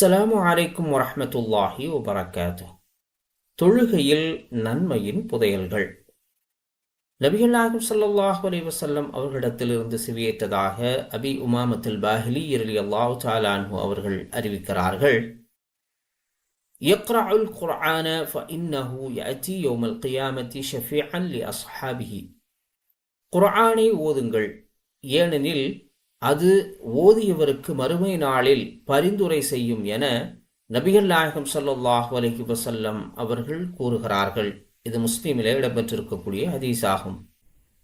அஸ்ஸலாமு அலைக்கும் வரஹ்மத்துல்லாஹி வபரகாத்து தொழுகையில் நன்மையின் புதையல்கள் நபிகள் நாயகம் ஸல்லல்லாஹு அலைஹி வஸல்லம் அவர்களிடத்திலிருந்து சிவியேற்றதாக அபி உமாமத்துல் பாஹிலி இரலி அல்லாஹு தாலான்ஹு அவர்கள் அறிவிக்கிறார்கள் يقرأ القرآن فإنه يأتي يوم القيامة شفيعا لأصحابه குர்ஆனை ஓதுங்கள் ஏனெனில் அது ஓதியவருக்கு மறுமை நாளில் பரிந்துரை செய்யும் என நபிகள் நாயகம் ஸல்லல்லாஹு அலஹி வசல்லம் அவர்கள் கூறுகிறார்கள். இது முஸ்லீமில் இடம்பெற்றிருக்கக்கூடிய ஹதீஸாகும்.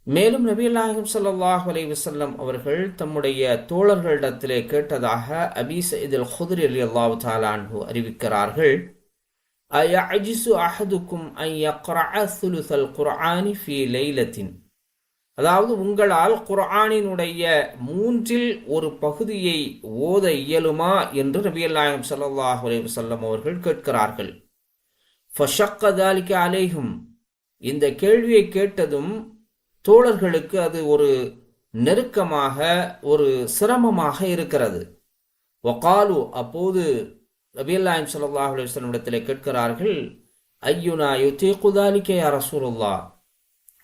மேலும் நபிகள் நாயகம் ஸல்லல்லாஹு அலி வசல்லம் அவர்கள் தம்முடைய தோழர்களிடத்திலே கேட்டதாக அபீஸ் இதில் ஹுதிர் ரலியல்லாஹு தஆலா தாலான்ஹு அறிவிக்கிறார்கள். அயஅஜிசு அஹதுக்கும் அன் யக்ரஅ சுலுசல் குர்ஆனி ஃபீ லைலத்தின்? அதாவது உங்களால் குர்ஆனினுடைய மூன்றில் ஒரு பகுதியை ஓத இயலுமா என்று நபிகள் நாயகம் சல்லாஹ் அலைஹி அவர்கள் கேட்கிறார்கள். ஃபஷக்க அலேகும் இந்த கேள்வியை கேட்டதும் தோழர்களுக்கு அது ஒரு நெருக்கமாக ஒரு சிரமமாக இருக்கிறது. ஒகாலு அப்போது நபிகள் நாயகம் ஸல்லல்லாஹு அலைஹி இடத்திலே கேட்கிறார்கள் ஐயுனா யுத்தே குதாலிக்கே அரசூருல்லா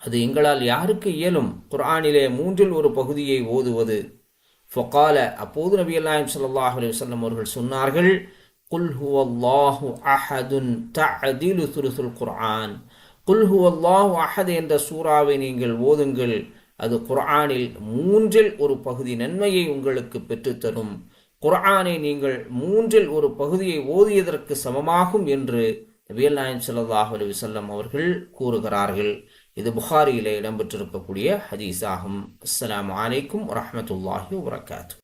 அது எங்களால் யாருக்கு இயலும்? குர்ஆனிலே மூன்றில் ஒரு பகுதியை ஓதுவது. ஃபொகால அப்போது நபி அல்லாஹிம் சல்லாஹ் அலி வல்லம் அவர்கள் சொன்னார்கள் குல் ஹுவல்லாஹு அஹதுன் தஅதிலு சுலுசுல் குர்ஆன். குல் ஹுவல்லாஹு அஹத் என்ற சூறாவை நீங்கள் ஓதுங்கள். அது குர்ஆனில் மூன்றில் ஒரு பகுதி நன்மையை உங்களுக்கு பெற்றுத்தரும். குர்ஆனை நீங்கள் மூன்றில் ஒரு பகுதியை ஓதியதற்கு சமமாகும் என்று நபியல் நாயம் ஸல்லல்லாஹு அலி வல்லம் அவர்கள் கூறுகிறார்கள். இது புகாரியிலே இடம்பெற்றிருக்கக்கூடிய ஹதீஸ் ஆகும் அஸ்லாம் வலைக்கும் வரமத்துல்லாஹி வரகாத்து